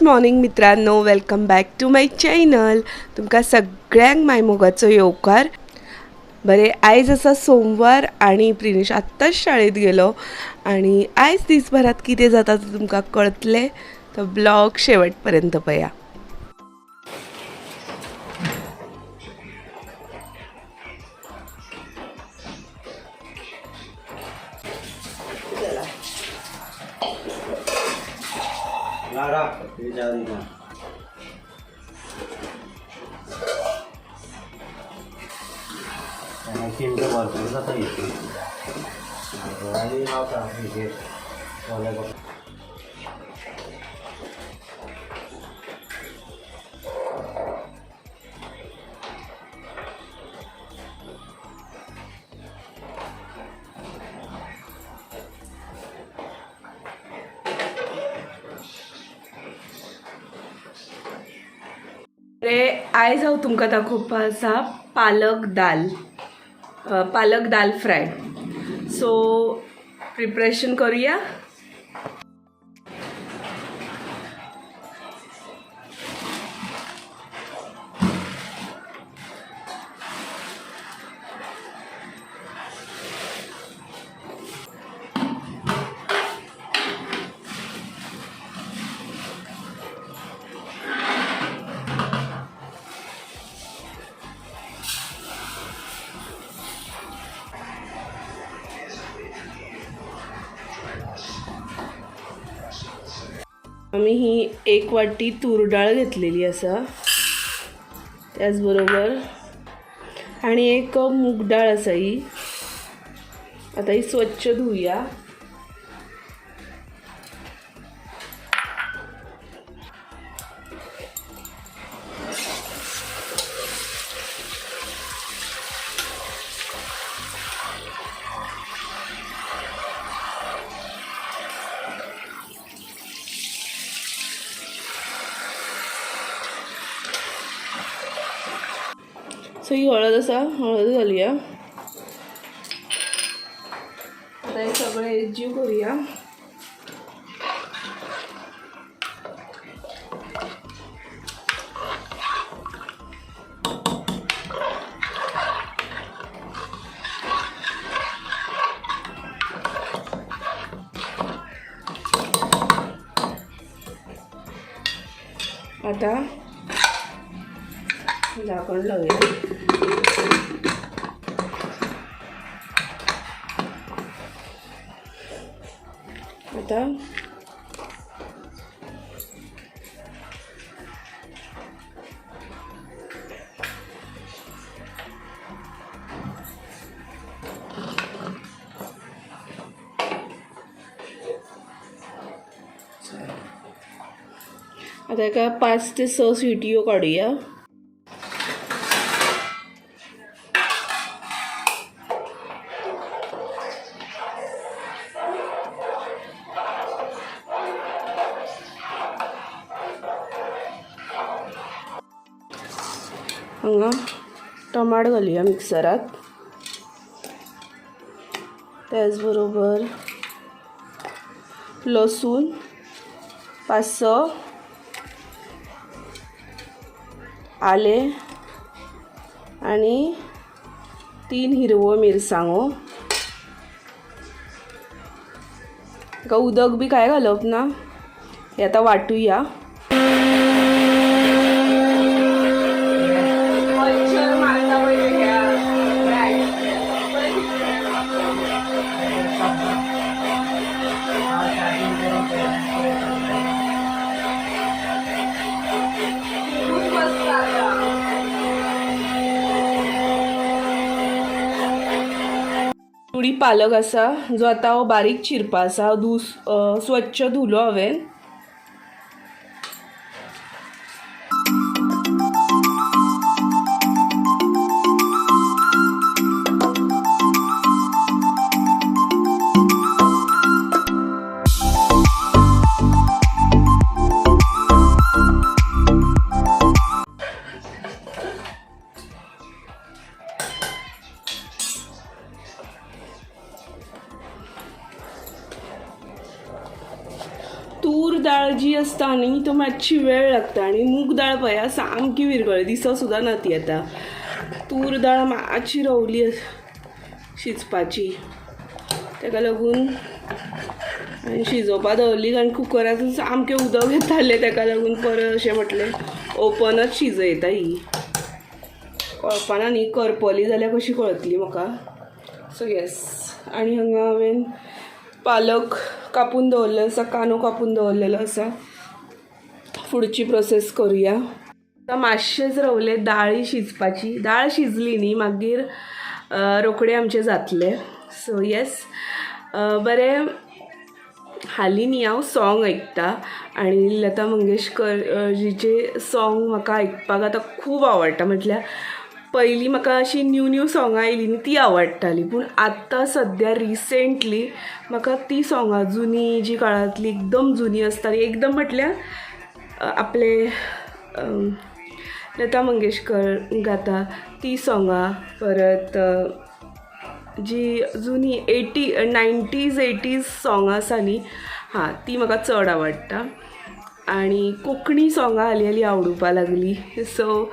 Good morning मित्रांनो welcome back to my channel. तुमकां सगळ्यांक माय मोगाचो येवकार बरे आयज आसा सोमवार आणि प्रिनीश आत्ताच शाळेत गेलो आणि आयज दिसभरात कितें जाता तें तुमकां कळतलें? तो ब्लॉग शेवटपर्यंत पया. ya digo. En el cinto por cruzas ahí. Ahí así que... आयज हांव तुमकां दाखोवपा आसा पालक दाल पालक दाल फ्राय. सो प्रिपरेशन करुया. आम्ही ही एक वाटी तूर डाळ घेतलेली असा. त्याचबरोबर आणि एक मूग डाळ असा ही. आता ही स्वच्छ धुवूया ही हळद असा हळद घालूया. आता हे सगळे एकजीव करूया. आता झाकण लावूया. आता एका पाच ते स सिटियो काढूया. हांगा टमाट घालूया मिक्सरात. त्याचबरोबर लसूण पाच स आले आणि तीन हिरवो मिरसांगो हो. का उदक बी काय घालप ना? हे आता वाटूया. पालक आसा जो आतां हांव बारीक चिरपा आसा धू स्वच्छ धुलो हांवें आसता असता न्ही तो मातशी वेळ लागता आणि मूग डाळ पया सामकी विरगळ दिसो सुद्दां ना ती आतां. तूर डाळ मातशी रवली शिजपाची. ताका लागून आनी शिजोवपा दवरली आनी कुकरांतून सामकें उदक येतालें ताका लागून परत अशें म्हटलें ओपनच शिजयता ही. कळपाना न्ही करपली जाल्यार कशी कळतली म्हाका सो येस आनी हांगा हांवें पालक कापून दवरलेलो आसा कांदो कापून दवरलेलो आसा फुडची प्रोसेस करुया. आतां मातशेंच रवले दाळी शिजपाची. दाळ शिजली न्ही मागीर रोकडे रोखडें आमचें जातलें. सो येस बरें हालीं न्ही हांव सॉंग आयकतां आनी लता मंगेशकर अ, जीचे सॉंग म्हाका आयकपाक आतां खूब आवडटा. म्हटल्यार पयलीं म्हाका अशी न्यू न्यू सॉंगां आयलीं न्ही ती आवडटाली. पूण आतां सद्या रिसेंटली म्हाका ती सॉंगां जुनी जी काळांतली एकदम जुनी आसताली एकदम म्हटल्यार आपले लता मंगेशकर गाता ती सोंगां परत जी जुनी एटी नायन्टीज एटीज सोंगां आसा न्ही हां ती म्हाका चड आवडटा आनी कोंकणी सॉंगां हालीं हाली आवडुपा लागली. सो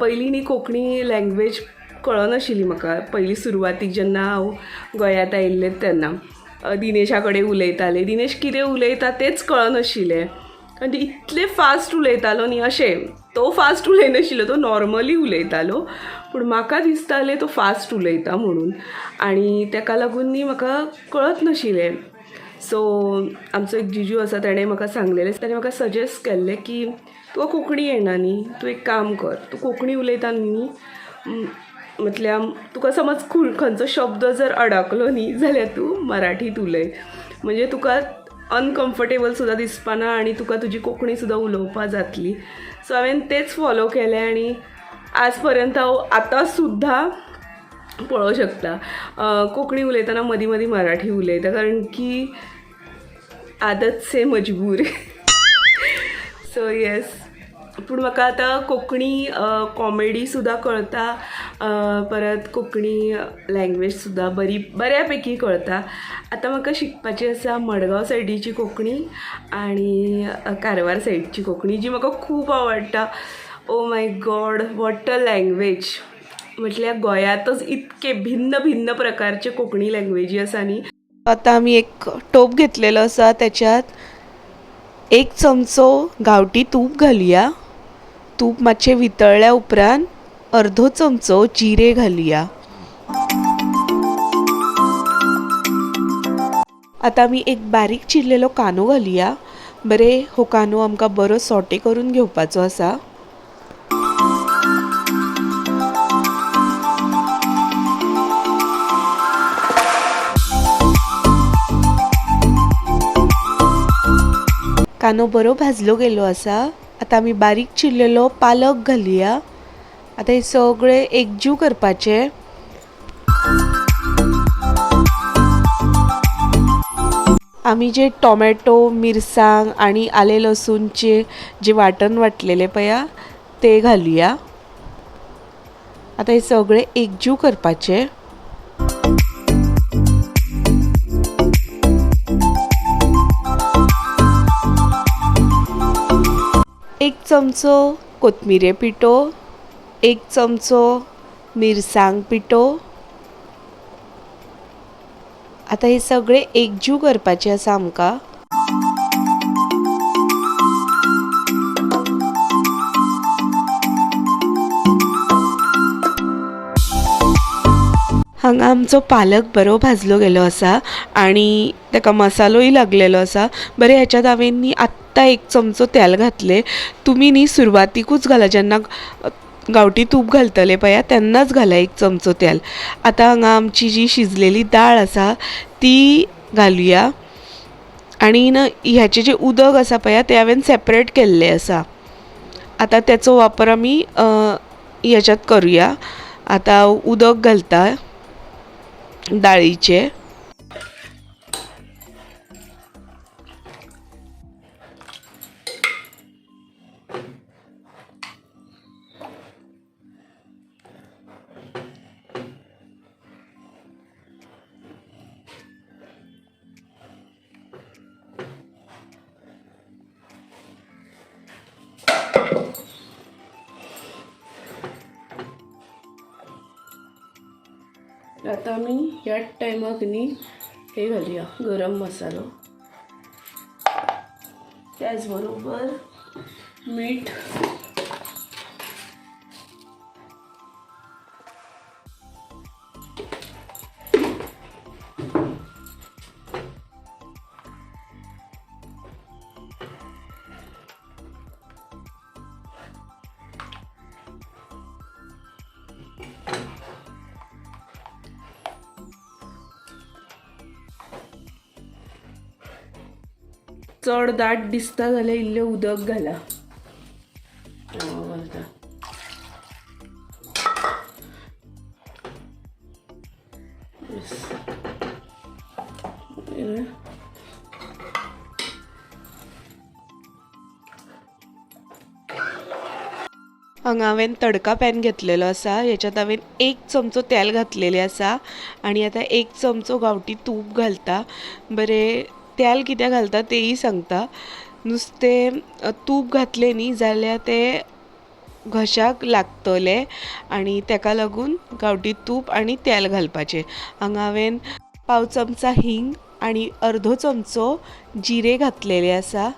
पयलीं न्ही कोंकणी लँग्वेज कळनाशिल्ली म्हाका पयलीं सुरवातीक जेन्ना हांव गोंयांत आयिल्लें तेन्ना दिनेशा कडेन उलयतालें दिनेश कितें उलयता तेंच कळनाशिल्लें आनी इतले फास्ट उलयतालो न्ही अशें तो फास्ट उलयनाशिल्लो तो नॉर्मली उलयतालो पूण म्हाका दिसतालें तो फास्ट उलयता म्हणून. आनी तेका लागून न्ही म्हाका कळत नाशिल्लें सो आमचो एक जिजू आसा ताणें म्हाका सांगलेलें ताणें म्हाका सजेस्ट केल्लें की तुका कोंकणी येना न्ही तूं एक काम कर तूं कोंकणी उलयता न्ही म्हटल्या तुका समज खंयचो शब्द जर अडकलो न्ही जाल्यार तूं मराठीत उलय. म्हणजे तुका अनकम्फर्टेबल सुद्दां दिसपाना आनी तुका तुजी कोंकणी सुद्दां उलोवपा जातली. सो हांवें तेच फॉलो केलें आनी आज पर्यंत हांव आतां सुद्दां पळोवं शकता. कोंकणी उलयतना मदीं मदीं मराठी उलयता कारण की आदत से मजबूर. सो येस पूण म्हाका आतां कोंकणी कॉमेडी सुद्दां कळटा परत कोंकणी लँग्वेज सुद्दां बरी बऱ्यापैकी कळटा आतां म्हाका शिकपाची आसा मडगांव सायडीची कोंकणी आनी कारवार सायडची कोंकणी जी म्हाका खूब आवडटा oh oh my god what a language म्हटल्यार गोंयांतच इतके भिन्न भिन्न प्रकारचे कोंकणी लँग्वेजी आसा न्ही आतां आमी एक टोप घेतलेलो आसा त्याच्यात. एक चमचो गांवठी तूप घालया. तूप मातशें वितळ्ळ्या उपरांत अर्दो चमचो जिरे घालया. आतां आमी एक बारीक चिरलेलो कांदो घालया. बरे हो कांदो आमकां बरो सोटे करून घेवपाचो आसा. कांदो बरो भाजलो गेलो आसा. आतां आमी बारीक चिरलेलो पालक घालुया. आतां हे सगळें एकजीव करपाचें. आमी जे टोमॅटो मिरसांग आनी आले लसूणचे जे वांटण वाटलेले पया ते घालुया. आतां हे सगळें एकजीव करपाचें. एक चमचो कोथमिरे पिठो एक चमचो मिरसांग पिठो. आतां हे सगळे एकजीव करपाचें आसा आमकां. हांगा आमचो पालक बरो भाजलो गेलो आसा आनी ताका मसालोय लागलेलो आसा. बरें ह्याच्यात हांवें न्ही आत्ता एक चमचो तेल घातलें. तुमी न्ही सुरवातीकूच घाला जेन्ना गांवठी तूप घालतले पया तेन्नाच घाला एक चमचो तेल. आतां हांगा आमची जी शिजलेली दाळ आसा ती घालुया. आनी न ह्याचें जें उदक आसा पया तें हांवें सेपरेट केल्लें आसा आतां तेचो वापर आमी ह्याच्यात करुया. आतां उदक घालता दाळीचें आता आमी ह्याच टायमाक न्ही हे घालया गरम मसालो. त्याच बरोबर मीठ चड दाट दिसता जाल्यार इल्लें उदक घाला. घालता हांगा हांवें तडका पॅन घेतलेलो आसा ह्याच्यात हांवें एक चमचो तेल घातलेलें आसा आनी आतां एक चमचो गांवठी तूप घालता. बरें तेल कित्याक घालता तेंय सांगता. नुस्तें तूप घातलें न्ही जाल्यार तें घशाक लागतलें आनी तेका लागून गांवठी तूप आनी तेल घालपाचें. हांगा हांवें पाव चमचा हींग आनी अर्दो चमचो जिरे घातलेले आसा.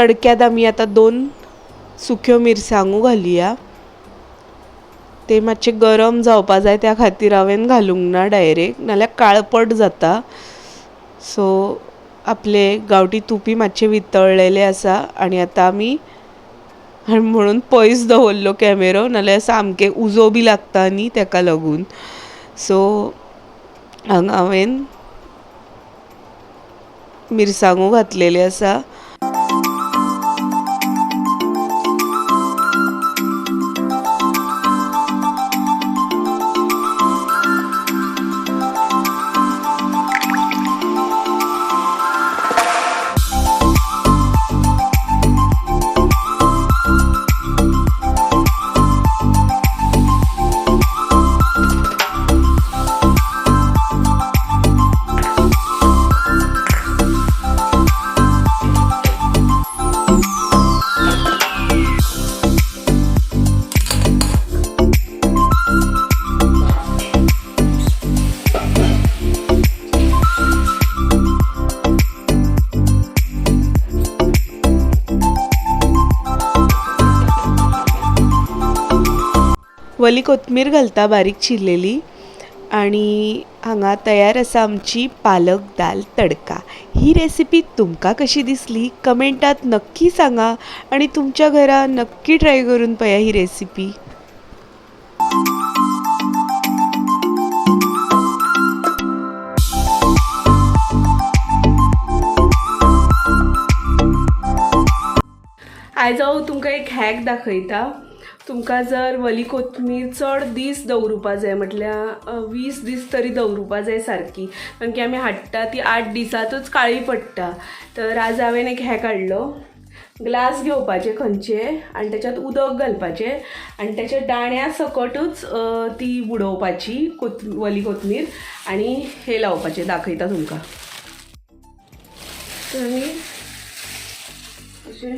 तडक्यात आमी आतां दोन सुक्यो मिरसांगो घालुया. ते मातशे गरम जावपा जाय त्या खातीर हांवें घालूंक ना डायरेक्ट नाल्यार काळपट जाता. सो आपले गांवठी तुपी मातशे वितळलेले आसा आनी आतां आमी म्हणून पयस दवरलो कॅमेरो नाल्यार सामकें उजो बी लागता न्ही तेका लागून. सो हांगा हांवें मिरसांगो घातलेले आसा. ओली कोथमीर घालता बारीक चिरलेली आनी हांगा तयार आसा आमची पालक दाल तडका. ही रेसिपी तुमकां कशी दिसली? कमेंटात नक्की सांगा आनी तुमच्या घरा नक्की ट्राय करून पळया ही रेसिपी आयज हांव तुमकां एक हॅक दाखयता. तुमकां जर वली कोथमीर चड दीस दवरुपा जाय म्हटल्यार वीस दीस तरी दवरुपा जाय सारकी. कारण की आमी हाडटा ती आठ दिसांतूच काळी पडटा. तर आज हांवें एक हें काडलो ग्लास घेवपाचे खंयचे आनी त्याच्यात उदक घालपाचें आनी त्याच्या दाण्या सकटूच ती बुडोवपाची कोथ वली कोथमीर आनी हे लावपाचें दाखयता तुमकां. तर अशें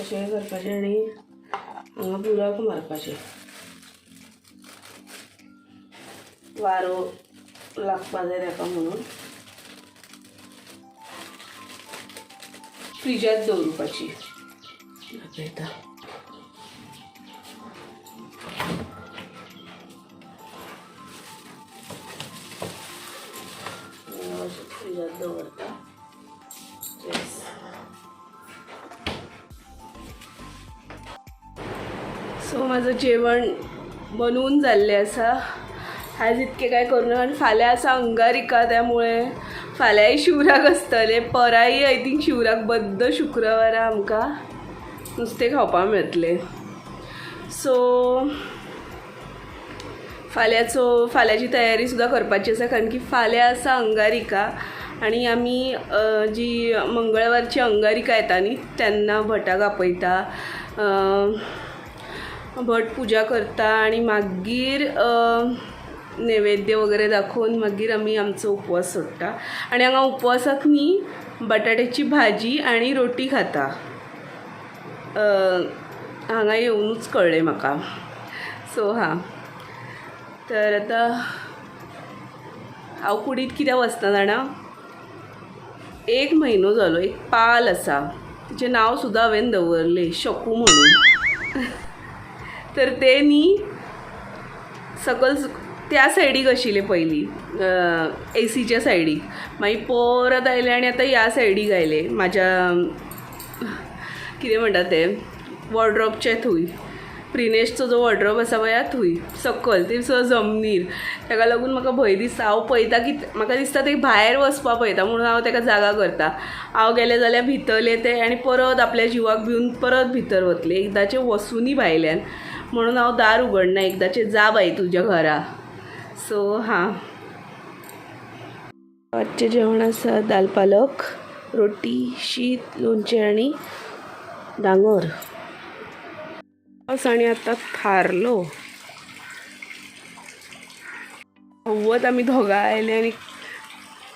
अशें करपाचें आनी हांगा बुराक मारपाचें वारो लागपा जाय ताका म्हणून. फ्रिजात दवरुपाची दाखयता अशें फ्रिजात दवरता सो माझं जेवण बनवून जाल्लें आसा आज इतकें काय करूना आनी फाल्यां आसा अंगारिका त्यामुळे. फाल्यांय शिवराक आसतले पराय आय थिंक शिवराक बद्द शुक्रवारा आमकां. नुस्तें खावपाक मेळटलें सो फाल्यांचो फाल्यांची तयारी सुद्दां करपाची आसा कारण की फाल्यां आसा अंगारिका. आनी आमी जी मंगळवारची अंगारिका येता न्ही तेन्ना भटाक आपयता भट पुजा करता आनी मागीर नैवेद्य वगैरे दाखोवन मागीर आमी आमचो उपवास सोडटा आनी हांगा उपवासाक न्ही बटाट्याची भाजी आनी रोटी खाता. हांगा येवनूच कळ्ळें म्हाका. सो हां. तर आतां हांव कुडींत कित्याक वचना जाणा? एक म्हयनो जालो एक पाल आसा. तिचें नांव सुद्दां हांवें दवरलें शकू म्हणून. तर ते न्ही सकयल त्या सायडीक आशिल्ले पयलीं ए सीच्या सायडीक मागीर परत आयले आनी आतां ह्या सायडीक आयले म्हाज्या कितें म्हणटा ते? वॉर्ड्रॉपचे थंय प्रिनेशचो जो वॉर्ड्रॉप आसा पळय थंय सकयल ते स जमनीर. ताका लागून म्हाका भंय दिसता. हांव पळयता की म्हाका दिसता ते भायर वचपा पळयता म्हणून हांव ताका जागा करता. हांव गेलें जाल्यार भितरले ते आनी परत आपल्या जिवाक भिवन परत भितर वतले. एकदांचें वसुनी भायल्यान. म्हणून हांव दार उगडना एकदांचें जा बाई तुज्या घरा. सो हां. रातचें जेवण आसा दाल पालक रोटी शीत लोणचें आनी डांगर. पावस आनी आतां थारलो हवत आमी दोगां आयले आनी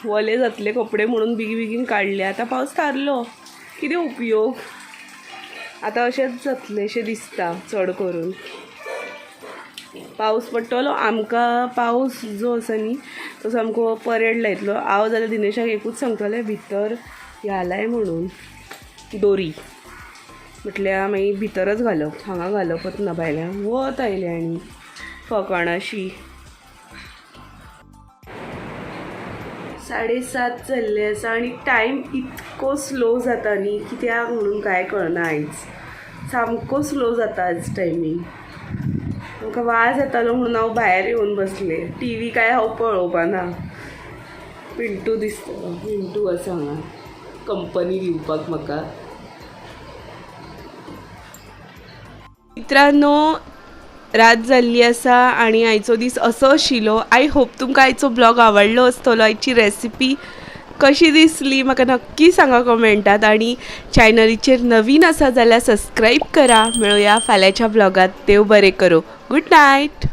वले जातले कपडे म्हणून बेगी बेगीन काडले आतां पावस थारलो कितें उपयोग. आतां अशेंच जातलेंशें दिसता चड करून. पावस पडटलो आमकां पावस जो आसा न्ही तो सामको परेड लायतलो हांव जाल्यार दिनेशाक एकूच सांगतलें भितर घालाय म्हणून. दोरी म्हटल्यार मागीर भितरच घालप हांगा घालपच ना भायल्यान वत आयलें आनी फकाणाशी. साडे सात जाल्ले आसा आनी टायम इतको स्लो जाता न्ही कित्याक म्हणून कांय कळना आयज सामको स्लो जाता आयज टायमींग म्हाका वाज येतालो म्हणून हांव भायर येवन बसले. टी व्ही काय हांव पळोवपा ना पिंटू दिसता. पिंटू आसा हांगा कंपनी दिवपाक म्हाका मित्रांनो रात जाल्ली आसा आनी आयचो दीस असो आशिल्लो आय होप तुमकां आयचो ब्लॉग आवडलो आसतलो आयची रेसिपी कशी दिसली म्हाका नक्की सांगा कमेंटात आनी चॅनलीचेर नवीन आसा जाल्यार सबस्क्राईब करा. मेळुया फाल्यांच्या ब्लॉगात. देव बरें करूं. Good night